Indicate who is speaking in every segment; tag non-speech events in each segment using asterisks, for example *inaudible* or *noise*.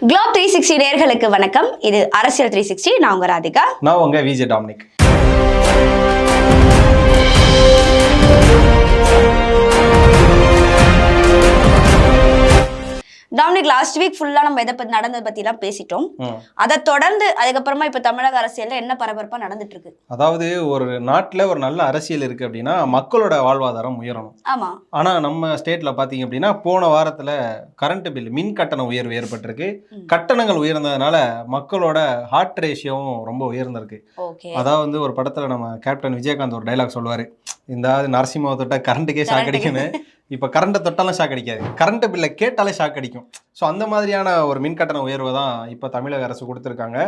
Speaker 1: Globe three sixty நேர்களுக்கு வணக்கம். இது அரசியல் த்ரீ சிக்ஸ்டி நான் உங்க ராதிகா.
Speaker 2: நான் உங்க Vijay Dominic
Speaker 1: Dominic last week ஃபுல்லா நம்ம இதை பத்தி நடந்ததை பத்தி எல்லாம் பேசிட்டோம். அதை தொடர்ந்து அதுக்கப்புறமா இப்ப தமிழக அரசியல்ல என்ன பரபரப்பா நடந்துட்டு இருக்கு
Speaker 2: அதாவது ஒரு நாட்டில் ஒரு நல்ல அரசியல் இருக்கு அப்படின்னா மக்களோட வாழ்வாதாரம் உயரணும்.
Speaker 1: ஆமா.
Speaker 2: ஆனா நம்ம ஸ்டேட்ல பாத்தீங்க அப்படின்னா போன வாரத்துல கரண்ட் பில் மின் கட்டண உயர்வு ஏற்பட்டிருக்கு. கட்டணங்கள் உயர்ந்ததுனால மக்களோட ஹார்ட் ரேஷியோவும் ரொம்ப உயர்ந்திருக்கு. அதாவது வந்து ஒரு படத்துல நம்ம கேப்டன் விஜயகாந்த் ஒரு டைலாக் சொல்லுவாரு. இந்த நரசிம்மாவை தொட்டா கரண்ட்டுக்கே ஷாக் அடிக்குன்னு இப்போ கரண்ட்டை தொட்டாலும் ஷாக் அடிக்காது. கரண்ட் பில்லை கேட்டாலே ஷாக் அடிக்கும். ஸோ அந்த மாதிரியான ஒரு மின் கட்டண உயர்வை தான் இப்போ தமிழக அரசு கொடுத்துருக்காங்க.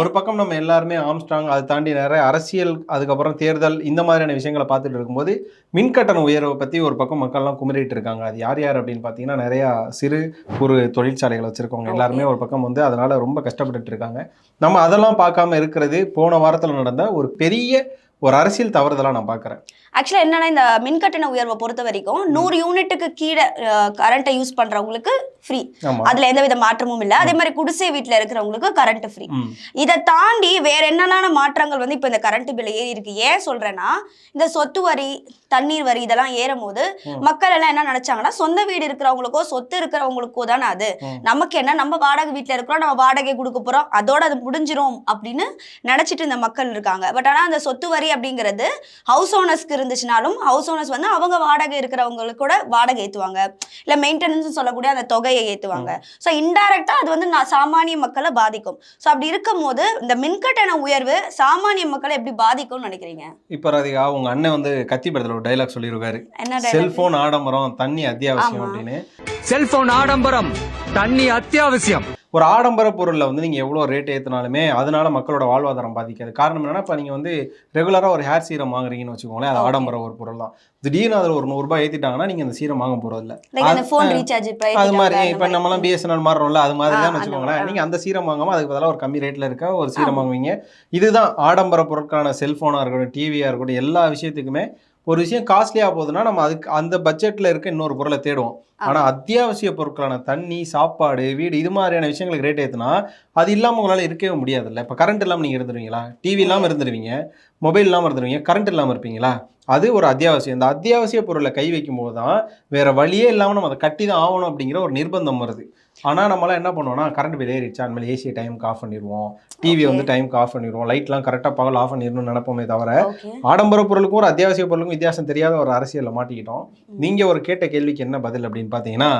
Speaker 2: ஒரு பக்கம் நம்ம எல்லாருமே ஆம்ஸ்ட்ராங் அதை தாண்டி நிறைய அரசியல் அதுக்கப்புறம் தேர்தல் இந்த மாதிரியான விஷயங்களை பார்த்துட்டு இருக்கும்போது மின் கட்டண உயர்வை பற்றி ஒரு பக்கம் மக்கள்லாம் குமரிட்டு இருக்காங்க. அது யார் யார் அப்படின்னு பார்த்தீங்கன்னா நிறையா சிறு குறு தொழிற்சாலைகள் வச்சுருக்கவங்க எல்லாருமே ஒரு பக்கம் வந்து அதனால ரொம்ப கஷ்டப்பட்டுட்டு இருக்காங்க. நம்ம அதெல்லாம் பார்க்காம இருக்கிறது போன வாரத்தில் நடந்த ஒரு பெரிய ஒரு அரசியல் தவறுதலாக நான் பார்க்குறேன்
Speaker 1: ஆக்சுவலா என்னன்னா இந்த மின்கட்டண உயர்வை பொறுத்த வரைக்கும் நூறு யூனிட்டுக்கு கீழே கரண்ட்டை யூஸ் பண்றவங்களுக்கு ஃப்ரீ அதுல எந்தவித மாற்றமும் இல்ல. அதே மாதிரி குடிசை வீட்டுல இருக்கிறவங்களுக்கு கரண்ட் ஃப்ரீ இதை தாண்டி வேற என்னென்ன மாற்றங்கள் வந்து இப்போ இந்த கரண்ட் பில் ஏறி இருக்கு? ஏன் சொல்றேன்னா இந்த சொத்து வரி தண்ணீர் வரி இதெல்லாம் ஏறும் போது. மக்கள் எல்லாம் என்ன நினைச்சாங்கன்னா சொந்த வீடு இருக்கிறவங்களுக்கோ சொத்து இருக்கிறவங்களுக்கோ தானே அது. நமக்கு என்ன நம்ம வாடகை வீட்டில் இருக்கிறோம் நம்ம வாடகை கொடுக்க போறோம் அதோட அது முடிஞ்சிரும் அப்படின்னு நினைச்சிட்டு இந்த மக்கள் இருக்காங்க. பட் ஆனா அந்த சொத்து வரி அப்படிங்கிறது ஹவுஸ் ஓனர்ஸ்க்கு இருந்துச்சுனாலும் ஹவுஸ் ஓனர்ஸ் வந்து அவங்க வாடகை இருக்கிறவங்களுக்கு கூட வாடகை ஏத்துவாங்க. இல்ல மெயின்டெனன்ஸ் சொல்லக்கூடிய அந்த தொகையை ஏத்துவாங்க. ஸோ இன்டைரக்டா அது வந்து நான் சாமானிய மக்களை பாதிக்கும். ஸோ அப்படி இருக்கும் போது இந்த மின்கட்டண உயர்வு சாமானிய மக்களை எப்படி பாதிக்கும்னு நினைக்கிறீங்க?
Speaker 2: இப்போ ராதிகா உங்க அண்ணன் வந்து கத்தி படத்தில் ஒரு டைலாக் சொல்லியிருக்காரு? செல்போன் ஆடம்பரம் தண்ணி அத்தியாவசியம். அப்படின்னு
Speaker 3: செல்போன் ஆடம்பரம் தண்ணி அத்தியாவசியம்
Speaker 2: ஒரு ஆடம்பர பொருளில் வந்து நீங்கள் எவ்வளோ ரேட் ஏற்றினாலுமே அதனால மக்களோட வாழ்வாதாரம் பாதிக்காது காரணம் என்னன்னா இப்போ நீங்கள் வந்து ரெகுலராக ஒரு ஹேர் சீரம் வாங்குறீங்கன்னு வச்சுக்கோங்களேன் அது. ஆடம்பர ஒரு பொருள் தான் திடீர்னு அதில் ஒரு நூறுரூபா ஏற்றிட்டாங்கன்னா நீங்கள் அந்த சீரம் வாங்க போகிறதில்ல அது மாதிரி இப்போ நம்மலாம் பிஎஸ்என்எல் மாறுறோம்ல அது மாதிரி தான் வச்சுக்கோங்களேன். நீங்கள் அந்த சீரம் வாங்காமல் அதுக்கு பதிலாக ஒரு கம்மி ரேட்டில் இருக்க ஒரு சீரம். வாங்குவீங்க இதுதான் ஆடம்பர பொருட்களான செல்ஃபோனாக இருக்கட்டும் டிவியாக இருக்கட்டும் எல்லா விஷயத்துக்குமே ஒரு விஷயம் காஸ்ட்லியாக போகுதுன்னா நம்ம அதுக்கு அந்த பட்ஜெட்டில் இருக்க இன்னொரு பொருளை தேடுவோம். ஆனால் அத்தியாவசிய பொருட்களான தண்ணி சாப்பாடு வீடு இது மாதிரியான விஷயங்களுக்கு ரேட் ஏற்றுனா அது இல்லாமல் உங்களால் இருக்கவே முடியாதுல்ல. இப்போ கரண்ட் இல்லாமல் நீங்கள் இருந்துருவீங்களா? டிவி இல்லாமல் இருந்துருவீங்க. மொபைல் இல்லாமல் இருந்துருவீங்க. கரண்ட் இல்லாமல் இருப்பீங்களா? அது ஒரு அத்தியாவசியம். இந்த அத்தியாவசிய பொருளை கை வைக்கும் போது தான் வேற வழியே இல்லாமல் நம்ம அதை கட்டி தான் ஆகணும் அப்படிங்கிற ஒரு நிர்பந்தம் வருது. ஆனால் நம்மளாம் என்ன பண்ணுவோம்னா கரண்ட் பில் ஏறிடுச்சா. அந்த மாதிரி ஏசியை டைமுக்கு ஆஃப் பண்ணிடுவோம். டிவி வந்து டைமுக்கு ஆஃப் பண்ணிடுவோம். லைட்லாம் கரெக்டாக பகல் ஆஃப் பண்ணிடணும்னு நினைப்போமே தவிர ஆடம்பர பொருளுக்கும் ஒரு அத்தியாவசிய பொருளுக்கும் வித்தியாசம் தெரியாத ஒரு அரசியலில் மாட்டிக்கிட்டோம். நீங்கள் ஒரு கேட்ட கேள்விக்கு என்ன பதில் அப்படின்னு பார்த்தீங்கன்னா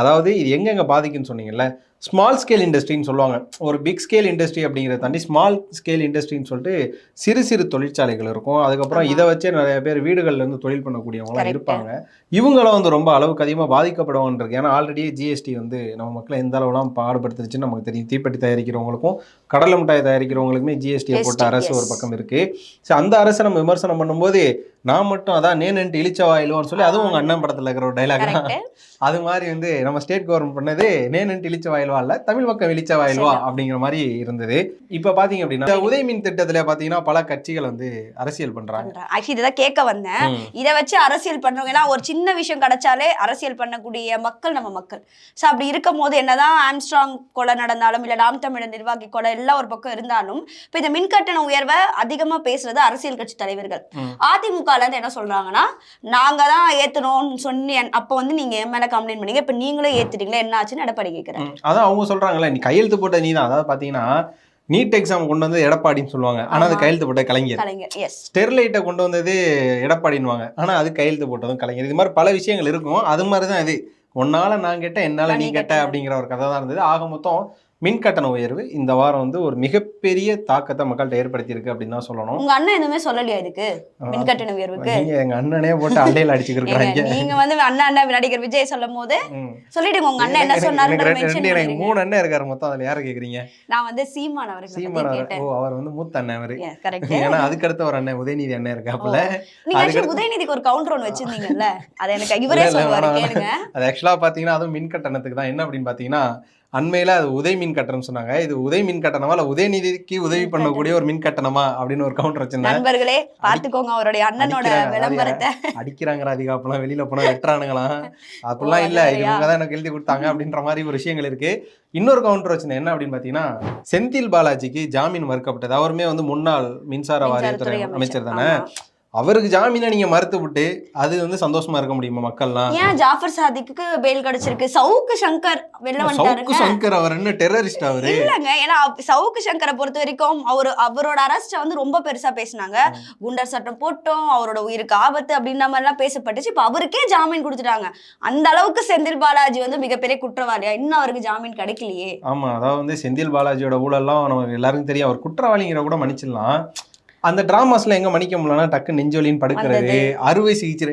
Speaker 2: அதாவது இது எங்கெங்க பாதிக்குன்னு சொன்னீங்கல்ல ஸ்மால் ஸ்கேல் இண்டஸ்ட்ரின்னு சொல்லுவாங்க. ஒரு பிக் ஸ்கேல் இண்டஸ்ட்ரி அப்படிங்கிறத தாண்டி ஸ்மால் ஸ்கேல் இண்டஸ்ட்ரின்னு சொல்லிட்டு சிறு சிறு தொழிற்சாலைகள் இருக்கும். அதுக்கப்புறம். இதை வச்சே நிறைய பேர் வீடுகள்ல இருந்து தொழில் பண்ணக்கூடியவங்களாம். இருப்பாங்க. இவங்களும் வந்து ரொம்ப அளவுக்கு அதிகமாக பாதிக்கப்படுவான்றது ஏன்னா ஆல்ரெடி ஜிஎஸ்டி வந்து நம்ம மக்களை எந்த அளவுலாம் பாடுபடுத்துச்சுன்னு நமக்கு தெரியும். தீப்பெட்டி தயாரிக்கிறவங்களுக்கும் கடலை மிட்டாய் தயாரிக்கிறவங்களுக்குமே ஜிஎஸ்டியை போட்ட அரசு. ஒரு பக்கம் இருக்கு. ஸோ அந்த அரசை நம்ம விமர்சனம் பண்ணும்போது நான் மட்டும் அதான் நேனன்ட்டு இழிச்ச வாயிலுவான்னு சொல்லி அதுவும் உங்க அண்ணன் படத்துல இருக்கிற ஒரு டைலாக் அது மாதிரி வந்து நம்ம ஸ்டேட் கவர்மெண்ட் பண்ணது நேனன்ட்டு இழிச்ச வாயில்வா இல்ல தமிழ் மக்கள் இழிச்ச வாயில்வா. அப்படிங்கிற மாதிரி இருந்தது. இப்ப பாத்தீங்க அப்படின்னா உதய மின் திட்டத்துல பாத்தீங்கன்னா பல கட்சிகள் வந்து அரசியல் பண்றாங்க.
Speaker 1: ஆக்சுவலி இதான் கேட்க வந்தேன். இதை வச்சு அரசியல் பண்றவங்க ஏன்னா ஒரு சின்ன விஷயம் கிடைச்சாலே அரசியல் பண்ணக்கூடிய மக்கள் நம்ம மக்கள். ஸோ அப்படி இருக்கும் போது என்னதான் ஆம்ஸ்ட்ராங் கொலை நடந்தாலும் இல்லை நாம் தமிழர் நிர்வாகி கொலை எல்லாம் ஒரு பக்கம் இருந்தாலும் இப்போ இந்த மின்கட்டண உயர்வை அதிகமா பேசுறது அரசியல் கட்சி தலைவர்கள்.
Speaker 2: ம்.
Speaker 1: அதிமுகல இருந்து என்ன சொல்றாங்கன்னா நாங்க தான் ஏத்தணும்னு சொன்னி அப்போ வந்து நீங்க என் மேல கம்ப்ளைண்ட் பண்ணீங்க. இப்போ நீங்களே ஏத்துட்டீங்களா? என்ன ஆச்சுன்னு எடப்பாடி கேட்கிறேன்.
Speaker 2: அதான் அவங்க சொல்றாங்கல்ல நீ கையெழுத்து போட்ட நீ தான் அதாவது பாத்தீங்கன்னா நீட் எக்ஸாம் கொண்டு வந்து எடப்பாடின்னு சொல்லுவாங்க. ஆனா அது. கையெழுத்து போட்ட கலைஞர். ஸ்டெர்லைட்டை கொண்டு வந்தது எடப்பாடின்னுவாங்க. ஆனா அது கையெழுத்து போட்டதும் கலைஞர். இது மாதிரி பல விஷயங்கள் இருக்கும். அது மாதிரி தான் இது. உன்னால நான் கேட்ட என்னால நீ கேட்ட. அப்படிங்கிற ஒரு கதை தான் இருந்தது. ஆக மொத்தம் மின் கட்டண உயர்வு இந்த வாரம் வந்து ஒரு மிகப்பெரிய தாக்கத்தை மக்கள்கிட்ட ஏற்படுத்தி இருக்கு அப்படின்னு தான் சொல்லணும்.
Speaker 1: உங்க அண்ணன் எதுவுமே சொல்லலையா இதுக்கு? மின்கட்டண உயர்வுக்கு?
Speaker 2: நீங்க எங்க அண்ணனே போட்டு அண்டையில இருக்காங்க
Speaker 1: நீங்க வந்து அண்ணா அண்ணா நடிகர் விஜய் சொல்லும் போது
Speaker 2: ம்.
Speaker 1: சொல்லிடுங்க உங்க அண்ணன் என்ன சொன்னாருன்னு
Speaker 2: எனக்கு மூணு அண்ணன் இருக்காரு மொத்தம். அதுல யாரை கேக்குறீங்க?
Speaker 1: நான் வந்து சீமான் அவர்களை
Speaker 2: சீமான் அவர். ஓ அவர் வந்து மூத்த அண்ணன் அவரு. ஏன்னா அதுக்கடுத்த ஒரு அண்ணன் உதயநிதி அண்ணன் இருக்காப்புல.
Speaker 1: நீங்க உதயநிதிக்கு ஒரு கவுண்டர் ஒன்று வச்சிருந்தீங்கல்ல? அதை எனக்கு இவரே சொல்லுவாரு கேளுங்க.
Speaker 2: அது ஆக்சுவலா பாத்தீங்கன்னா அதுவும் மின் கட்டணத்துக்கு தான். என்ன அப்படின்னு பாத்தீங்கன்னா அண்மையில அது உதய் மின் கட்டணம் சொன்னாங்க. இது உதய் மின் கட்டணமா இல்ல உதயநிதிக்கு உதவி பண்ணக்கூடிய ஒரு மின் கட்டணமா அப்படின்னு ஒரு கவுண்டர் வச்சிருந்தேன்
Speaker 1: நண்பர்களே பாத்துக்கோங்க அவருடைய அண்ணனோட விளம்பரத்தை.
Speaker 2: அடிக்கிறாங்க அதிகாப்பெல்லாம் வெளியில போனா வெட்டுறானுங்களாம். அப்படிலாம் இல்ல? இவங்க தான் எனக்கு எழுதி கொடுத்தாங்க அப்படின்ற மாதிரி ஒரு விஷயங்கள் இருக்கு. இன்னொரு கவுண்டர் வச்சிருந்தேன் என்ன அப்படின்னு பாத்தீங்கன்னா செந்தில் பாலாஜிக்கு ஜாமீன் மறுக்கப்பட்டது. அவருமே வந்து முன்னாள் மின்சார வாரியத்துறை அமைச்சர். தானே. அவருக்கு ஜாமீனை நீங்க மறுத்து விட்டு அது வந்து சந்தோஷமா இருக்க முடியுமா மக்கள்லாம்?
Speaker 1: ஏன் ஜாஃபர் சாதிக்கு பெயில் கிடைச்சிருக்கு? சவுக்கு சங்கர் வெளில
Speaker 2: சவுக்கு சங்கர் அவர் என்ன டெரரிஸ்ட் அவரு?
Speaker 1: இல்லங்க. ஏன்னா சவுக்கு சங்கரை பொறுத்த வரைக்கும் அவரு அவரோட அரஸ்ட வந்து ரொம்ப பெருசா பேசினாங்க. குண்டர் சட்டம் போட்டோம் அவரோட உயிருக்கு ஆபத்து அப்படின்ற மாதிரி எல்லாம் பேசப்பட்டுச்சு. இப்ப அவருக்கே ஜாமீன் கொடுத்துட்டாங்க. அந்த அளவுக்கு செந்தில் பாலாஜி வந்து மிகப்பெரிய குற்றவாளியா? இன்னும் அவருக்கு ஜாமீன் கிடைக்கலையே.
Speaker 2: ஆமா. அதாவது வந்து செந்தில் பாலாஜியோட ஊழல்லாம் நமக்கு எல்லாருக்கும் தெரியும். அவர் குற்றவாளிங்கிற கூட மன்னிச்சிடலாம். அந்த டிராமாஸ்ல எங்க மன்னிக்க முடியலன்னா டக்கு நெஞ்சொலின்னு படுக்கிறது. அறுவை சிகிச்சை.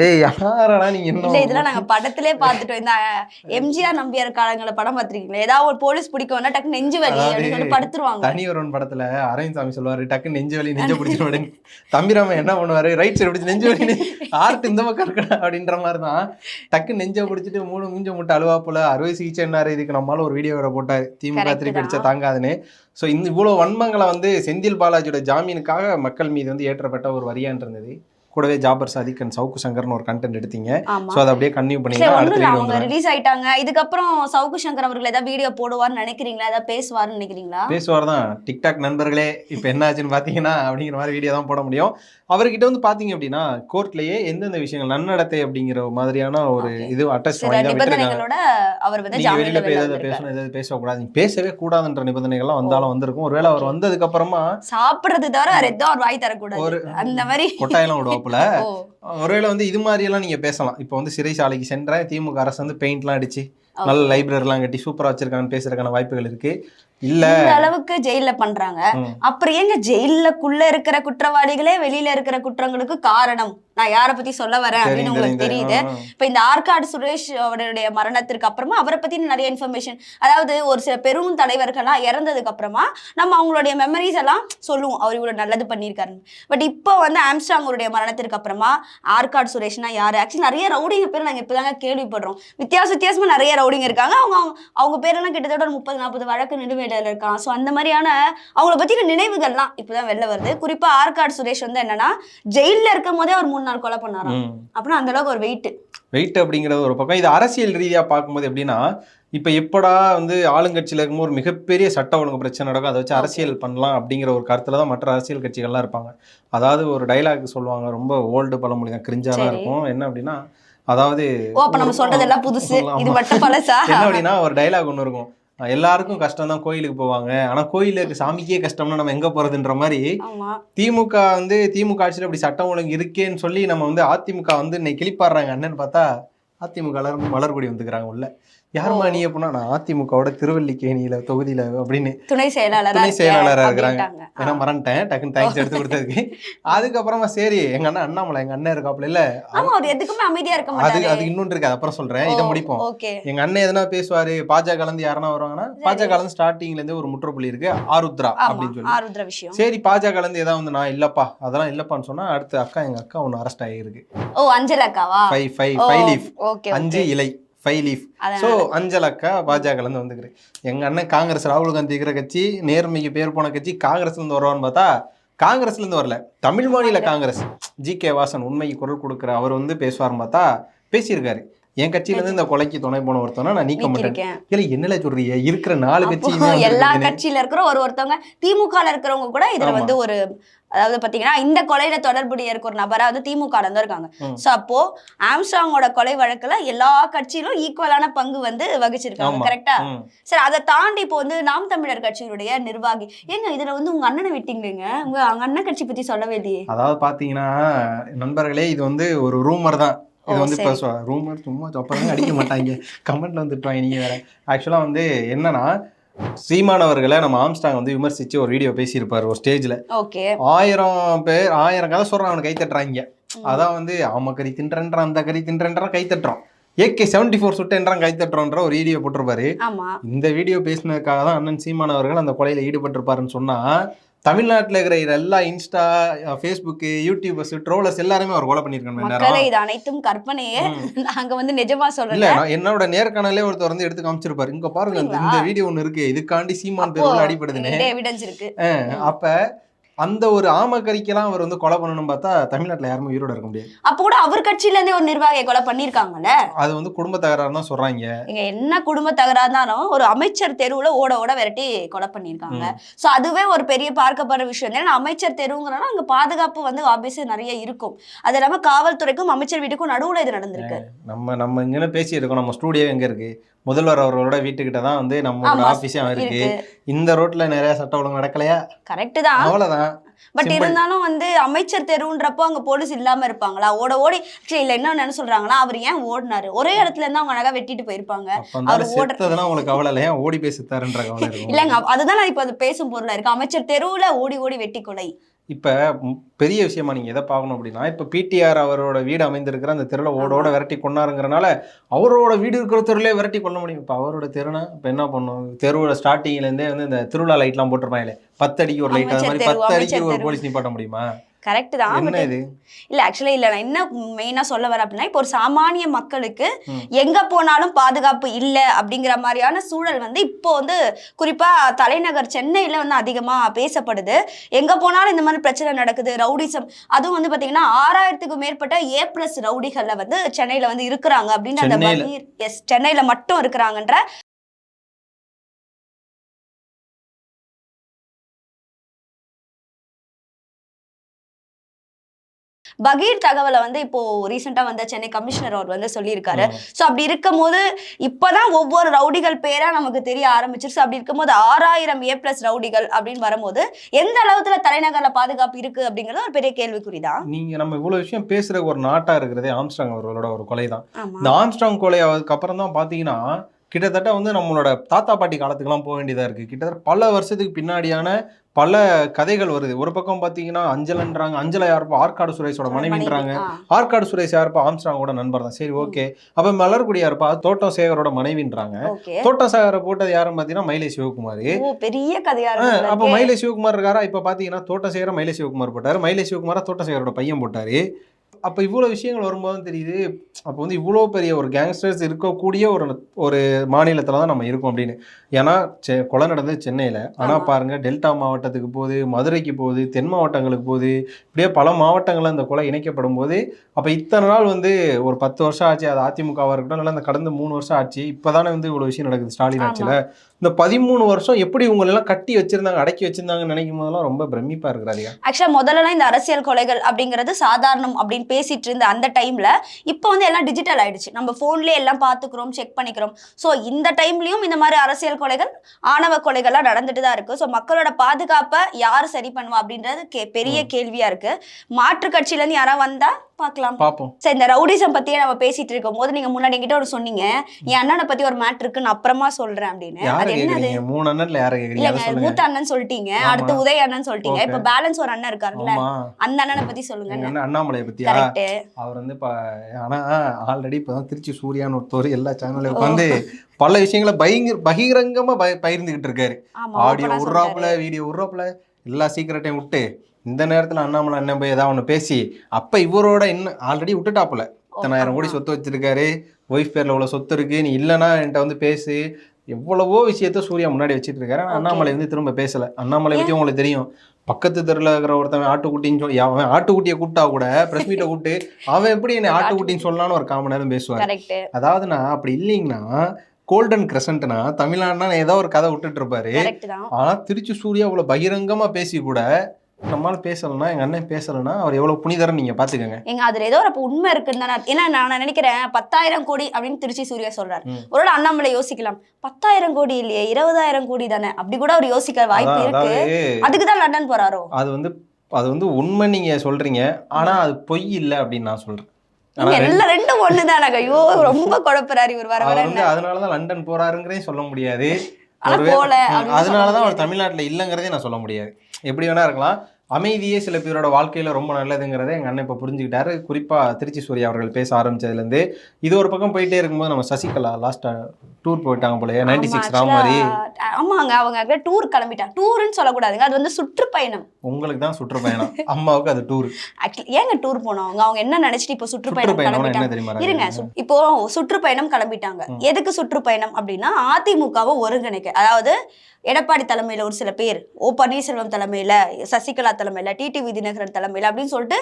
Speaker 2: டேய் யாரடா நீங்க
Speaker 1: இல்ல
Speaker 2: என்ன
Speaker 1: இதெல்லாம் நாங்க படத்திலே பார்த்துட்டோம். இந்த எம்ஜிஆர் நம்பியார் காலங்கள படம் பார்த்திருக்கீங்களா? ஏதாவது ஒரு போலீஸ் பிடிக்கும்னா டக்கு நெஞ்சு வலி அப்படின்னு படுத்துருவாங்க.
Speaker 2: தனி ஒருவன் படத்துல அரவிந்த் சொல்லுவாரு டக்கு நெஞ்சு வலி நெஞ்ச பிடிச்சிருவாரு தம்பிராம என்ன பண்ணுவாரு? ரைட் சைடு பிடிச்சி நெஞ்சு வலி ஆர்ட் இந்த பக்கம் இருக்கடா அப்படின்ற மாதிரி தான் டக்கு நெஞ்ச பிடிச்சிட்டு மூணு மூஞ்ச முட்டை அழுவா போல அறுவை சிகிச்சை என்னாரு? இதுக்கு நம்மளால ஒரு வீடியோ வேற போட்டாரு. திமுக திருப்பி அடிச்சா
Speaker 1: தான்.
Speaker 2: தாங்காதுன்னு. ஸோ இந்த இவ்வளவு வன்மங்களை வந்து செந்தில் பாலாஜியோட ஜாமீனுக்காக மக்கள் மீது வந்து ஏற்றப்பட்ட ஒரு வரியான் இருந்தது கூடவே ஜாபர் சாதிக் அண்ட் சவுக்கு சங்கர்னு ஒரு கண்டென்ட் எடுத்தீங்க. ஸோ அதை அப்படியே
Speaker 1: இல்ல
Speaker 2: வீடியோ
Speaker 1: அவங்க ரிலீஸ் ஆயிட்டாங்க. இதுக்கப்புறம் சவுக்கு சங்கர் அவர்கள் ஏதாவது வீடியோ போடுவார்னு நினைக்கிறீங்களா? ஏதாவது பேசுவார்னு நினைக்கிறீங்களா?
Speaker 2: பேசுவார் தான். டிக்டாக் நண்பர்களே இப்போ என்ன ஆச்சுன்னு பார்த்தீங்கன்னா அப்படிங்கிற மாதிரி வீடியோ தான் போட முடியும். அவர்கிட்ட வந்து பார்த்தீங்க அப்படின்னா கோர்ட்லயே எந்தெந்த விஷயங்கள் நன்னடத்தை அப்படிங்கிற மாதிரியான ஒரு. இது அட்டஸ்ட்
Speaker 1: அவர்
Speaker 2: வெளியில போய்
Speaker 1: வந்திருக்காரு.
Speaker 2: பேசணும் எதாவது பேசக்கூடாது நீங்க பேசவே கூடாதுன்ற நிபந்தனைகள்லாம் வந்தாலும் வந்திருக்கும். ஒருவேளை அவர் வந்ததுக்கு அப்புறமா
Speaker 1: சாப்பிடுறது தவிர வேற எதுவும் வாய் தரக்கூடாது.
Speaker 2: ஒரு
Speaker 1: அந்த மாதிரி
Speaker 2: கொட்டாயெல்லாம் விடுவாப்புல
Speaker 1: ஓ.
Speaker 2: ஒருவேளை வந்து இது மாதிரி எல்லாம் நீங்க பேசலாம். இப்போ வந்து சிறைசாலைக்கு சென்றேன் திமுக அரசு வந்து பெயிண்ட்லாம் அடிச்சு நல்ல லைப்ரரிலாம் கட்டி சூப்பரா வச்சிருக்காங்கன்னு பேசுறதுக்கான வாய்ப்புகள் இருக்கு. இல்ல.
Speaker 1: அளவுக்கு ஜெயில்ல பண்றாங்க. அப்புறம் ஏங்க ஜெயிலுக்குள்ள இருக்கிற குற்றவாளிகளே வெளியில இருக்கிற குற்றங்களுக்கு காரணம்? நான் யார பத்தி சொல்ல வரேன் அப்படின்னு உங்களுக்கு தெரியுது. இப்ப இந்த ஆற்காடு சுரேஷ் அவருடைய மரணத்திற்கு அப்புறமா அவரை பத்தி நிறைய இன்ஃபர்மேஷன் அதாவது ஒரு சில பெரும் தலைவர்கள்லாம் இறந்ததுக்கு அப்புறமா நம்ம அவங்களுடைய மெமரிஸ் எல்லாம் சொல்லுவோம். அவர் இவ்வளவு நல்லது பண்ணியிருக்காருன்னு. பட் இப்போ வந்து ஆம்ஸ்டாங் அவருடைய மரணத்திற்கு அப்புறமா ஆற்காடு சுரேஷ்னா யாரு? ஆக்சுவலி நிறைய ரவுடிங்க பேர் நாங்க இப்பதாங்க கேள்விப்படுறோம். வித்தியாச வித்தியாசமா நிறைய ரவுடிங்க இருக்காங்க. அவங்க அவங்க- பேரெல்லாம் கிட்டத்தட்ட ஒரு முப்பது நாற்பது வழக்கு நிலுவையில இருக்கான். ஸோ அந்த மாதிரியான அவங்கள பத்தின நினைவுகள்லாம் இப்பதான் வெளில வருது. குறிப்பா ஆற்காடு சுரேஷ் வந்து என்னன்னா ஜெயில்ல இருக்கும் போதே அவர் மூணு நாள் கொலை பண்ணாராம். அப்படின்னா அந்த அளவுக்கு ஒரு வெயிட்
Speaker 2: வெயிட் அப்படிங்கிறது ஒரு பக்கம். இது அரசியல் ரீதியா பார்க்கும்போது எப்படின்னா இப்ப எப்படா வந்து ஆளுங்கட்சியில இருக்கும்போது ஒரு மிகப்பெரிய சட்ட ஒழுங்கு பிரச்சனை நடக்கும். அதை வச்சு அரசியல் பண்ணலாம் அப்படிங்கிற ஒரு கருத்துல தான் மற்ற அரசியல் கட்சிகள்லாம் இருப்பாங்க. அதாவது ஒரு டைலாக் சொல்லுவாங்க ரொம்ப ஓல்டு பழமொழி தான் தான். இருக்கும். என்ன அப்படின்னா அதாவது
Speaker 1: ஓ அப்ப நம்ம புதுசு. *laughs* இது மட்டும் பழசா?
Speaker 2: என்ன அப்படின்னா ஒரு டைலாக் ஒன்று இருக்கும். எல்லாருக்கும் கஷ்டம் தான் கோயிலுக்கு போவாங்க. ஆனா கோயிலுக்கு சாமிக்கே கஷ்டம்னா நம்ம எங்க போறதுன்ற மாதிரி திமுக வந்து திமுக ஆட்சியில் அப்படி சட்டம் ஒழுங்கு இருக்கேன்னு சொல்லி நம்ம வந்து அதிமுக வந்து இன்னைக்கு கிளிப்பாடுறாங்க அண்ணன் பார்த்தா அதிமுக இருந்து மலர்கொடி வந்துக்கிறாங்க உள்ள. யாருமா நீ அப்படின்னா நான் அதிமுகவோட திருவல்லிக்கேணியில தொகுதியில அப்படின்னு
Speaker 1: துணை செயலாளரா
Speaker 2: துணை
Speaker 1: இருக்கேன்
Speaker 2: செயலாளரா இருக்கிறாங்க. ஏன்னா மறந்துட்டேன். டக்குன்னு தேங்க்ஸ் எடுத்து கொடுத்ததுக்கு. *laughs* அதுக்கப்புறமா சரி எங்க அண்ணன் அண்ணாமலை எங்க அண்ணன் இருக்காப்புல இல்ல.
Speaker 1: எதுக்குமே அமைதியா இருக்க
Speaker 2: அது அது இன்னொன்று இருக்கு அப்புறம் சொல்றேன். இதை முடிப்போம். எங்க அண்ணன் எதனா பேசுவாரு பாஜக இருந்து யாருன்னா வருவாங்கன்னா பாஜக இருந்து ஸ்டார்டிங்ல இருந்தே ஒரு முற்றுப்புள்ளி இருக்கு ஆருத்ரா அப்படின்னு சொல்லி. சரி பாஜக இருந்து ஏதாவது வந்து நான் இல்லப்பா அதெல்லாம் இல்லப்பான்னு சொன்னா அடுத்து அக்கா எங்க அக்கா ஒன்று அரெஸ்ட் ஆகிருக்கு
Speaker 1: ஓ அஞ்சல் அக்காவா
Speaker 2: ஃபைவ் ஃபைவ் ஃபைவ் லீஃப் அஞ்சு இலை. Five leaf. ஸோ அஞ்சல் அக்கா பாஜக இருந்து வந்துக்கிறேன் எங்க அண்ணன் காங்கிரஸ் ராகுல் காந்தி இருக்கிற கட்சி நேர்மைக்கு பேர் போன கட்சி காங்கிரஸ்ல இருந்து வருவான்னு பார்த்தா காங்கிரஸ்ல இருந்து வரல. தமிழ் மாநில காங்கிரஸ். ஜி கே வாசன் உண்மைக்கு குரல் கொடுக்குற அவர் வந்து பேசுவார்னு பார்த்தா பேசியிருக்காரு. என் கட்சியில இருந்து இந்த கொலைக்கு துணை போன ஒருத்தவனா நான் நீக்க மாட்டேன் இல்ல என்னல சொல்றீங்க இருக்கிற நாலு கட்சியுமே
Speaker 1: எல்லா. கட்சியில இருக்கிற ஒரு ஒருத்தவங்க திமுக ல இருக்கிறவங்க கூட இதுல. வந்து ஒரு அதாவது பாத்தீங்கன்னா இந்த கொலையில தொடர்புடைய இருக்க ஒரு நபரா வந்து திமுக இருக்காங்க. சோ அப்போ ஆம்ஸ்டாங்கோட கொலை வழக்குல எல்லா கட்சியிலும் ஈக்குவலான பங்கு வந்து வகிச்சிருக்காங்க. கரெக்டா. சரி அதை தாண்டி இப்போ வந்து நாம் தமிழர் கட்சியினுடைய நிர்வாகி ஏங்க இதுல வந்து உங்க அண்ணனை விட்டீங்களேங்க உங்க அண்ணன் கட்சி பத்தி சொல்லவே இல்லையே
Speaker 2: அதாவது பாத்தீங்கன்னா நண்பர்களே இது வந்து ஒரு ரூமர் தான் இது வந்து இப்போ. ரூமர் சும்மா சொப்பதான் அடிக்க மாட்டாங்க. கமெண்ட்ல வந்துட்டுவாங்க நீங்க வேற. ஆக்சுவலா வந்து என்னன்னா சீமானவர்களை நம்ம ஆம்ஸ்டாங் வந்து விமர்சிச்சு ஒரு வீடியோ பேசியிருப்பாரு ஒரு ஸ்டேஜ்ல ஆயிரம் பேர் ஆயிரம் கதை சொல்றான் அவனை கை தட்டுறாங்க அதான் வந்து ஆம கறி தின்றன்றான் அந்த கறி தின்றன்றான் கை தட்டுறான் ஏகே செவன்டி ஃபோர் சுட்டேன்றான் கை தட்டுறோன்ற ஒரு வீடியோ போட்டிருப்பாரு. இந்த வீடியோ பேசினதுக்காக தான் அண்ணன் சீமான் அவர்கள் அந்த கொலையில ஈடுபட்டிருப்பாருன்னு சொன்னா தமிழ்நாட்டுல இருக்கிற எல்லா இன்ஸ்டா ஃபேஸ்புக் யூடியூபர்ஸ் ட்ரோலர்ஸ் எல்லாருமே அவர் கொலை நேரம்.
Speaker 1: இது அனைத்தும் கற்பனையே. நாங்க வந்து நிஜமா
Speaker 2: நான் என்னோட நேர்காணலே ஒருத்தர் வந்து எடுத்து காமிச்சிருப்பாரு. இங்க பாருங்க இந்த-? வீடியோ ஒண்ணு இருக்கு. இதுக்காண்டி சீமான்
Speaker 1: அப்போ
Speaker 2: தெருவில் அடிபடுதுன்னு.
Speaker 1: எவிடன்ஸ் இருக்கு
Speaker 2: அப்ப அந்த ஒரு ஆமக்கறிக்கெல்லாம் அவர் வந்து கொலை பண்ணணும்னு பார்த்தா தமிழ்நாட்டுல யாருமே உயிரோட இருக்க முடியாது.
Speaker 1: அப்ப கூட அவர் கட்சியில இருந்தே ஒரு நிர்வாகியை கொலை பண்ணிருக்காங்கல்ல
Speaker 2: அது வந்து குடும்ப தகராறு தான் சொல்றாங்க.
Speaker 1: இங்க என்ன குடும்ப தகராறுனாலும் ஒரு அமைச்சர் தெருவுல ஓட ஓட விரட்டி கொலை பண்ணிருக்காங்க சோ அதுவே ஒரு பெரிய பார்க்கப்படுற விஷயம். ஏன்னா அமைச்சர் தெருவுங்கிறனால அங்க பாதுகாப்பு வந்து ஆபீஸ் நிறைய இருக்கும். அது இல்லாம காவல்துறைக்கும் அமைச்சர் வீட்டுக்கும் நடுவுல இது நடந்திருக்கு.
Speaker 2: நம்ம நம்ம இங்கே பேசிட்டு இருக்கோம் நம்ம ஸ்டூடியோ எங்க இருக்கு? முதல்வர் அவர்களோட வீட்டுக்கிட்ட தான் வந்து
Speaker 1: ஆமா,
Speaker 2: ஆபீஸே இருக்கு. இந்த ரோட்ல நிறைய சட்டம் ஒழுங்கு நடக்கலையா?
Speaker 1: கரெக்ட் தான்.
Speaker 2: அவ்வளவுதான்.
Speaker 1: பட். இருந்தாலும் வந்து அமைச்சர் தெருன்றப்போ அங்க போலீஸ் இல்லாம இருப்பாங்களா? ஓட ஓடி இல்ல என்ன என்ன சொல்றாங்கன்னா அவர் ஏன் ஓடினாரு? ஒரே இடத்துல இருந்து அவங்க அழகா வெட்டிட்டு போயிருப்பாங்க. அவர் ஓடுற-
Speaker 2: செத்ததெல்லாம் உங்களுக்கு கவலை இல்லையா? ஓடி போய் செத்தாருன்ற கவலை
Speaker 1: இல்லங்க அதுதான் நான் இப்ப அது பேசும் பொருளா இருக்கு. அமைச்சர் தெருவுல ஓடி ஓடி வெட்டி கொலை.
Speaker 2: இப்ப பெரிய விஷயமா நீங்க எதை பார்க்கணும் அப்படின்னா இப்ப பிடிஆர் அவரோட வீடு அமைந்திருக்கிற அந்த தெருல ஓடோட விரட்டி கொண்டாருங்கிறனால அவரோட வீடு இருக்கிற தெருலே விரட்டி கொள்ள முடியும். இப்ப அவரோட தெருனா இப்ப என்ன பண்ணும்? தெருவோட ஸ்டார்டிங்ல இருந்தே வந்து இந்த திருவிழா லைட்லாம் போட்டிருப்பாங்களே பத்து அடிக்கு ஒரு லைட் அது மாதிரி பத்து அடிக்கு ஒரு. போலீஸ் நிப்பாட்ட முடியுமா?
Speaker 1: கரெக்ட் தான் இல்ல ஆக்சுவலி இல்ல நான் என்ன மெயினா சொல்ல வரேன் அப்படின்னா இப்போ ஒரு சாமானிய மக்களுக்கு. எங்க போனாலும் பாதுகாப்பு இல்ல அப்படிங்கிற மாதிரியான சூழல் வந்து இப்போ வந்து குறிப்பா தலைநகர் சென்னையில வந்து அதிகமா பேசப்படுது எங்க போனாலும் இந்த மாதிரி பிரச்சனை நடக்குது ரவுடிசம் அதுவும் வந்து பாத்தீங்கன்னா ஆறாயிரத்துக்கும் மேற்பட்ட ஏ பிளஸ் ரவுடிகள்ல வந்து சென்னையில வந்து இருக்கிறாங்க அப்படின்னு அந்த? எஸ் சென்னையில மட்டும் இருக்கிறாங்கன்ற பகீர் தகவலை வந்து இப்போ ரீசெண்டா வந்த சென்னை கமிஷனர் அவர் வந்து சொல்லியிருக்காரு. சோ அப்படி இருக்கும்போது இப்பதான் ஒவ்வொரு ரவுடிகள் பேரா நமக்கு தெரிய ஆரம்பிச்சிருச்சு. அப்படி இருக்கும்போது ஆறாயிரம் ஏ பிளஸ் ரவுடிகள் அப்படின்னு வரும்போது எந்த அளவுல தலைநகர்ல பாதுகாப்பு இருக்கு அப்படிங்கறது ஒரு பெரிய கேள்விக்குறிதான்.
Speaker 2: நீங்க நம்ம இவ்வளவு விஷயம் பேசுற ஒரு நாட்டா இருக்கிறதே ஆம்ஸ்டாங் அவர்களோட ஒரு கொலை தான் இந்த ஆம்ஸ்டாங் கொலை அதுக்கு அப்புறம் தான் பாத்தீங்கன்னா கிட்டத்தட்ட வந்து நம்மளோட தாத்தா பாட்டி காலத்துக்குலாம் போக வேண்டியதா இருக்கு. கிட்டத்தட்ட பல வருஷத்துக்கு பின்னாடியான பல கதைகள் வருது. ஒரு பக்கம் பாத்தீங்கன்னா அஞ்சலன்றாங்க அஞ்சலை யாருப்பா? ஆற்காடு சுரேஷோட மனைவின்றாங்க. ஆற்காடு சுரேஷ் யாருப்பா? ஆம்ஸ்டாங்கோட நண்பர் தான். சரி ஓகே. அப்ப மலர்குடி யாருப்பா? தோட்டம் சேகரோட மனைவின்றாங்க. தோட்டம் சேகரை போட்டது யாருன்னு பாத்தீங்கன்னா மயிலை சிவகுமார்.
Speaker 1: பெரிய கதையா
Speaker 2: அப்ப மயிலை சிவகுமார் இருக்காரா? இப்ப பாத்தீங்கன்னா தோட்டம் சேகர மயிலை சிவகுமார் போட்டாரு. மயிலை சிவகுமாரா தோட்டம் சேகரோட பையன் போட்டாரு. அப்ப இவ்வளவு விஷயங்கள் வரும்போது தெரியுது அப்போ வந்து இவ்வளோ பெரிய ஒரு கேங்ஸ்டர்ஸ் இருக்கக்கூடிய ஒரு ஒரு மாநிலத்துல தான் நம்ம இருக்கோம் அப்படின்னு ஏன்னா செ- கொலை நடந்தது சென்னையில ஆனா
Speaker 1: ஆமா.
Speaker 2: பாருங்க டெல்டா மாவட்டத்துக்கு போகுது மதுரைக்கு போகுது தென் மாவட்டங்களுக்கு போகுது இப்படியே பல மாவட்டங்கள்ல இந்த கொலை இணைக்கப்படும் போது அப்ப இத்தனை நாள் வந்து ஒரு பத்து வருஷம் ஆச்சு அது அதிமுகவா இருக்கட்டும் இல்லை இந்த கடந்த மூணு வருஷம் ஆச்சு இப்பதானே வந்து இவ்வளவு விஷயம் நடக்குது ஸ்டாலின். ஆட்சியில இந்த பதிமூணு வருஷம் எப்படி உங்களை எல்லாம் கட்டி வச்சிருந்தாங்க அடக்கி வச்சிருந்தாங்கன்னு நினைக்கும் போதெல்லாம் ரொம்ப பிரமிப்பா இருக்கிறாங்க
Speaker 1: ஆக்சுவலா முதல்ல இந்த அரசியல் கொலைகள் அப்படிங்கிறது சாதாரணம் அப்படின்னு பேசிட்டு இருந்த அந்த டைம்ல இப்போ வந்து எல்லாம் டிஜிட்டல் ஆயிடுச்சு. நம்ம போன்லயே எல்லாம் பாத்துக்கிறோம் செக் பண்ணிக்கிறோம். சோ இந்த டைம்லயும் இந்த மாதிரி அரசியல் கொலைகள் ஆணவ கொலைகள்லாம் நடந்துட்டு தான் இருக்கு. சோ மக்களோட பாதுகாப்பை யார் சரி பண்ணுவா அப்படின்றது கே- பெரிய கேள்வியா இருக்கு. மாற்று கட்சியில இருந்து யாரா வந்தா பார்க்கலாம்
Speaker 2: பார்ப்போம்
Speaker 1: சரி இந்த ரவுடிசம் பத்தியே நம்ம பேசிட்டு இருக்கும் போது நீங்க முன்னாடி என்கிட்ட ஒரு சொன்னீங்க என் அண்ணனை பத்தி ஒரு மேட்ரு இருக்கு நான் அப்புறமா சொல்றேன் அப்படின்னு.
Speaker 2: யாரை கேக்குறீங்க? மூணு அண்ணன்ல யாரை கேக்குறீங்க?
Speaker 1: மூத்த அண்ணன் சொல்லிட்டீங்க.
Speaker 2: ஆமா.
Speaker 1: அடுத்து உதய அண்ணன் சொல்லிட்டீங்க.
Speaker 2: Okay.
Speaker 1: இப்ப பேலன்ஸ் ஒரு அண்ணன் இருக்காருல்ல.
Speaker 2: ஆமா.
Speaker 1: அந்த அண்ணனை பத்தி சொல்லுங்க.
Speaker 2: எங்க அண்ணன் அண்ணாமலை பத்தியா?
Speaker 1: கரெக்ட்
Speaker 2: அவர் வந்து ஆனா ஆல்ரெடி இப்பதான் திருச்சி சூர்யான்னு ஒருத்தர் எல்லா சேனல்ல உட்காந்து பல விஷயங்களை பயங்கர பகிரங்கமா பகிர்ந்துகிட்டு இருக்காரு ஆடியோ
Speaker 1: சொல்றாரு.
Speaker 2: வீடியோ விட்றாப்புல எல்லா சீக்கிரட்டையும் விட்டு இந்த நேரத்துல அண்ணாமலை அண்ணன் போய் ஏதாவது ஒன்று பேசி அப்ப இவரோட இன்னும் ஆல்ரெடி விட்டுட்டாப்புல. இத்தனாயிரம் கோடி. சொத்து வச்சிருக்காரு. ஒய்ஃப் பேர்ல இவ்வளவு சொத்து இருக்கு. நீ இல்லைன்னா என்கிட்ட வந்து பேசு. எவ்வளவோ விஷயத்த சூர்யா முன்னாடி வச்சிட்டு இருக்காரு. அண்ணாமலை வந்து திரும்ப பேசல. அண்ணாமலை பத்தி உங்களுக்கு தெரியும். பக்கத்து தெருல இருக்கிற ஒருத்தன் ஆட்டுக்குட்டின்னு சொல்லி அவன் ஆட்டுக்குட்டியை கூப்பிட்டா கூட பிரஸ் மீட்டை கூப்பிட்டு அவன் எப்படி என்னை *laughs* ஆட்டுக்குட்டின்னு சொல்லலாம்னு ஒரு காமன் நேரம் பேசுவார்.
Speaker 1: கரெக்ட்
Speaker 2: அதாவதுண்ணா அப்படி இல்லைங்கன்னா கோல்டன் கிரசன்ட்னா தமிழ்நாடுனா ஏதோ ஒரு கதை விட்டுட்டு இருப்பாரு ஆனா திருச்சி சூர்யா அவ்வளவு பகிரங்கமா பேசி கூட நம்மளால பேசலன்னா எங்க அண்ணன் பேசலன்னா அவர் எவ்வளவு புனிதரன்னு நீங்க பாத்துக்கோங்க.
Speaker 1: எங்க அதுல ஏதோ ஒரு உண்மை இருக்குன்னு தானே ஏன்னா நான் நினைக்கிறேன் பத்தாயிரம் கோடி அப்படின்னு திருச்சி சூர்யா சொல்றாரு. ஒருவேளை அண்ணாமலை யோசிக்கலாம். பத்தாயிரம் கோடி இல்லையே இருபதாயிரம் கோடி தானே? அப்படி கூட அவர் யோசிக்க வாய்ப்பு இருக்கு.
Speaker 2: அதாவது
Speaker 1: அதுக்கு தான் லண்டன் போறாரோ?
Speaker 2: அது வந்து அது வந்து உண்மை நீங்க சொல்றீங்க. ஆனா அது பொய் இல்லை அப்படின்னு நான் சொல்றேன்.
Speaker 1: எல்லாம் ரெண்டும் ஒண்ணுதானங்க? ஐயோ ரொம்ப குழப்பறாரு இவர் வர
Speaker 2: அதனாலதான் லண்டன் போறாருங்கிறதையும் சொல்ல முடியாது. அதனாலதான் அவர் தமிழ்நாட்டுல இல்லைங்கிறதையும் நான் சொல்ல முடியாது. எப்படி வேணா இருக்கலாம். அமைதியே சில பேரோட வாழ்க்கையில ரொம்ப நல்லதுங்கிறத எங்க அண்ணன் இப்ப புரிஞ்சுக்கிட்டாரு. குறிப்பா திருச்சி சூர்யா அவர்கள் பேச ஆரம்பிச்சதுல இருந்து இது ஒரு பக்கம் போயிட்டே இருக்கும்போது நம்ம சசிகலா லாஸ்டா டூர் போயிட்டாங்க போலயே நைன்டி சிக்ஸ் ராம் மாதிரி
Speaker 1: actually, ஆமாங்க அவங்க டூர் கிளம்பிட்டாங்க. டூர்னு சொல்லக்கூடாதுங்க அது வந்து சுற்றுப்பயணம்.
Speaker 2: உங்களுக்கு தான் சுற்றுப்பயணம். அம்மாவுக்கு அது டூர்
Speaker 1: ஆக்சுவலி ஏங்க டூர் போனவங்க? அவங்க என்ன நினைச்சிட்டு இப்போ சுற்றுப்பயணம் கிளம்பிட்டாங்க? இருங்க இப்போ சுற்றுப்பயணம் கிளம்பிட்டாங்க. எதுக்கு சுற்றுப்பயணம் அப்படின்னா அதிமுகவை ஒருங்கிணைக்க. அதாவது எடப்பாடி தலைமையில ஒரு சில பேர் ஓ பன்னீர்செல்வம் தலைமையில சசிகலா தலைமையில டிடிவி தினகரன் தலைமையில அப்படின்னு சொல்லிட்டு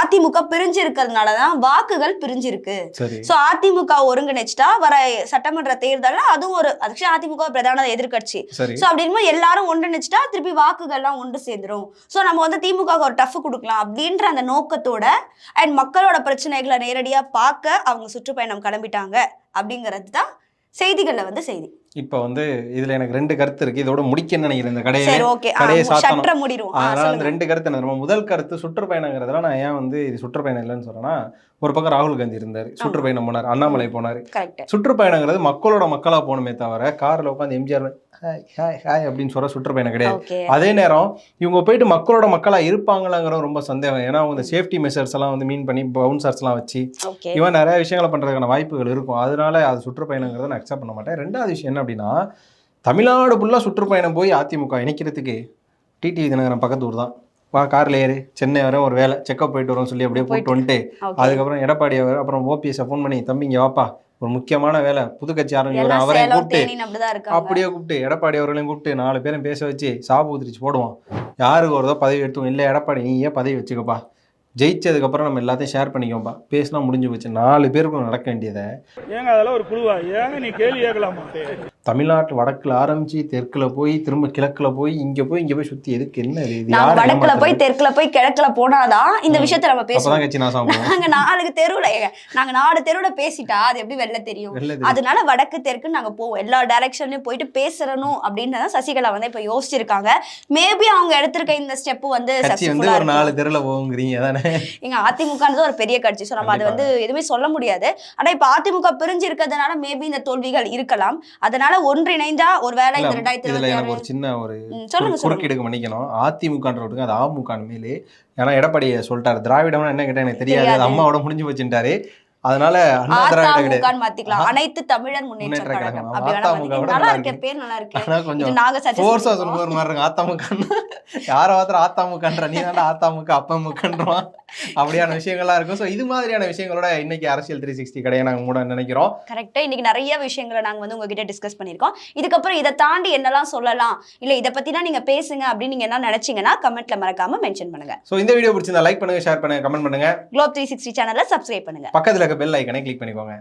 Speaker 1: அதிமுக பிரிஞ்சு இருக்கிறதுனால தான் வாக்குகள் பிரிஞ்சிருக்கு.
Speaker 2: சரி.
Speaker 1: சோ அதிமுக ஒருங்கிணைச்சிட்டா வர சட்டமன்ற தேர்தல்ல அதுவும் ஒரு ஆக்சுவலி அதிமுக பிரதான எதிர்க்கட்சி.
Speaker 2: சரி.
Speaker 1: சோ அப்படின்னு எல்லாரும் ஒன்றிணைச்சிட்டா திருப்பி வாக்குகள்லாம் ஒன்று சேர்ந்துரும். சோ நம்ம வந்து திமுக ஒரு டஃப் கொடுக்கலாம் அப்படின்ற அந்த நோக்கத்தோட அண்ட் மக்களோட பிரச்சனைகளை நேரடியா பார்க்க அவங்க சுற்றுப்பயணம் கிளம்பிட்டாங்க அப்படிங்கிறது தான் செய்திகள்ல வந்து செய்தி.
Speaker 2: இப்போ வந்து இதுல எனக்கு ரெண்டு கருத்து இருக்கு. இதோட முடிக்க நினைக்கிறேன். இந்த கடையை கடையை சாத்தணும். அதனால அந்த. ரெண்டு கருத்து தெரியுமா? முதல் கருத்து சுற்றுப்பயணங்கிறதுல நான் ஏன் வந்து இது சுற்றுப்பயணம் இல்லைன்னு சொல்றேன்னா ஒரு பக்கம் ராகுல் காந்தி இருந்தாரு. சுற்றுப்பயணம் போனார் அண்ணாமலை போனாரு. சுற்றுப்பயணங்கிறது மக்களோட மக்களா போகணுமே தவிர கார்ல உட்காந்து எம்ஜிஆர் ஹாய் ஹாய் ஹாய் அப்படின்னு சொல்ற சுற்றுப்பயணம் கிடையாது. அதே நேரம் இவங்க போயிட்டு மக்களோட மக்களா இருப்பாங்களாங்கிற ரொம்ப சந்தேகம். ஏன்னா அவங்க சேஃப்டி மெஷர்ஸ் எல்லாம் வந்து மீன் பண்ணி பவுன்சர்ஸ் எல்லாம் வச்சு இவன் நிறைய விஷயங்களை பண்றதுக்கான வாய்ப்புகள் இருக்கும். அதனால அது சுற்றுப்பயணங்கிறத நான் அக்செப்ட் பண்ண மாட்டேன். ரெண்டாவது விஷயம் என்ன அப்படின்னா தமிழ்நாடு ஃபுல்லாக சுற்றுப்பயணம் போய் அதிமுக இணைக்கிறதுக்கு டிடிவி தினகரன் பக்கத்து ஊர் தான். வா கார்ல ஏறு. சென்னை வர ஒரு வேலை செக்கப் போயிட்டு வரோம் சொல்லி அப்படியே போட்டு வந்துட்டு அதுக்கப்புறம் எடப்பாடி அவர் அப்புறம் ஓபிஎஸ் ஃபோன் பண்ணி தம்பி இங்க வாப்பா. ஒரு முக்கியமான வேலை புது கட்சி ஆரம்பிக்கிற
Speaker 1: எல்லாம்
Speaker 2: அவரையும் கூப்பிட்டு அப்படியே கூப்பிட்டு எடப்பாடி அவர்களையும் கூப்பிட்டு நாலு பேரும் பேச வச்சு சாப்பு உதிரிச்சு போடுவோம். யாருக்கு வருதோ பதவி எடுத்துவோம் இல்லை எடப்பாடி நீயே பதவி வச்சுக்கப்பா. ஜெயிச்சதுக்கப்புறம் நம்ம எல்லாத்தையும் ஷேர் பண்ணிக்கோப்பா பேசினா முடிஞ்சு போச்சு. நாலு பேருக்குள்ள நடக்க வேண்டியதை.
Speaker 4: ஏங்க அதெல்லாம் ஒரு குழுவா? ஏங்க நீ கேள்வி கேட்கலாமா?
Speaker 2: தமிழ்நாட்டு வடக்குல ஆரம்பிச்சு தெற்குல போய் திரும்ப கிழக்குல போய் இங்க போய் இங்க போய் சுத்தி எதுக்கு என்ன யாரு
Speaker 1: வடக்குல போய்? தெற்குல போய் கிழக்குல போனாதான் இந்த விஷயத்த நம்ம பேசுவோம். நாங்க நாலு தெருவுல நாங்க நாலு தெருவுல பேசிட்டா அது எப்படி வெளில தெரியும். அதனால வடக்கு தெற்கு நாங்க போவோம். எல்லா டைரக்ஷன்லயும் போயிட்டு பேசணும் அப்படின்னு தான் சசிகலா வந்து இப்ப யோசிச்சிருக்காங்க. மேபி அவங்க எடுத்திருக்க இந்த ஸ்டெப் வந்து
Speaker 2: வந்து ஒரு நாலு. தெருல போகுங்கிறீங்க அதானே?
Speaker 1: எங்க அதிமுகன்றது ஒரு பெரிய கட்சி. ஸோ நம்ம அது வந்து எதுவுமே சொல்ல முடியாது. ஆனா இப்ப அதிமுக பிரிஞ்சு இருக்கிறதுனால மேபி இந்த தோல்விகள் இருக்கலாம். அதனால ஒன்றிணைந்தா ஒருவேளை இந்த
Speaker 2: இல்ல,
Speaker 1: ரெண்டாயிரத்தி
Speaker 2: இதுல எனக்கு ஒரு சின்ன ஒரு குறுக்கீடுக்கு மன்னிக்கணும். அதிமுகன்ற விட்டுங்க அது அமுக மேலே ஏன்னா எடப்பாடி சொல்லிட்டாரு. திராவிடம்னா என்ன கேட்டா எனக்கு தெரியாது. அது
Speaker 1: தெரியாது.
Speaker 2: அம்மாவோட முடிஞ்சு வச்சுட்டாரு அதனால
Speaker 1: மாத்திக்கலாம். அனைத்து தமிழர் முன்னேற்ற கழகம். நல்லா இருக்கு. பேர் நல்லா இருக்கு. நாங்க
Speaker 2: ஃபோர்ஸா. சொல்லும்போது ஒரு மாதிரி இருக்கு அதிமுக யார மாத்திரம் அதிமுகன்ற நீ தானே அதிமுக அப்பமுகன்றான் அப்படியான விஷயங்கள்லாம் இருக்கும். ஸோ இது மாதிரியான விஷயங்களோட இன்னைக்கு அரசியல் த்ரீ சிக்ஸ்டி கடையை நாங்க மூட நினைக்கிறோம்.
Speaker 1: கரெக்டா இன்னைக்கு நிறைய விஷயங்களை நாங்க வந்து உங்ககிட்ட டிஸ்கஸ் பண்ணிருக்கோம் இதுக்கப்புறம் இதை தாண்டி என்னெல்லாம் சொல்லலாம்? இல்ல இதை பத்தினா நீங்க பேசுங்க அப்படின்னு நீங்க என்ன நினைச்சீங்கன்னா கமெண்ட்ல மறக்காம மென்ஷன் பண்ணுங்க.
Speaker 2: ஸோ இந்த வீடியோ பிடிச்சிருந்தா லைக் பண்ணுங்க ஷேர் பண்ணுங்க கமெண்ட் பண்ணுங்க.
Speaker 1: குளோப் த்ரீ சிக்ஸ்டி சேனலை சப்ஸ்கிரைப் பண்ணுங்க.
Speaker 2: பக்கத்துல இருக்க பெல் ஐக்கனை கிளிக் பண்ணிக்கோங்க.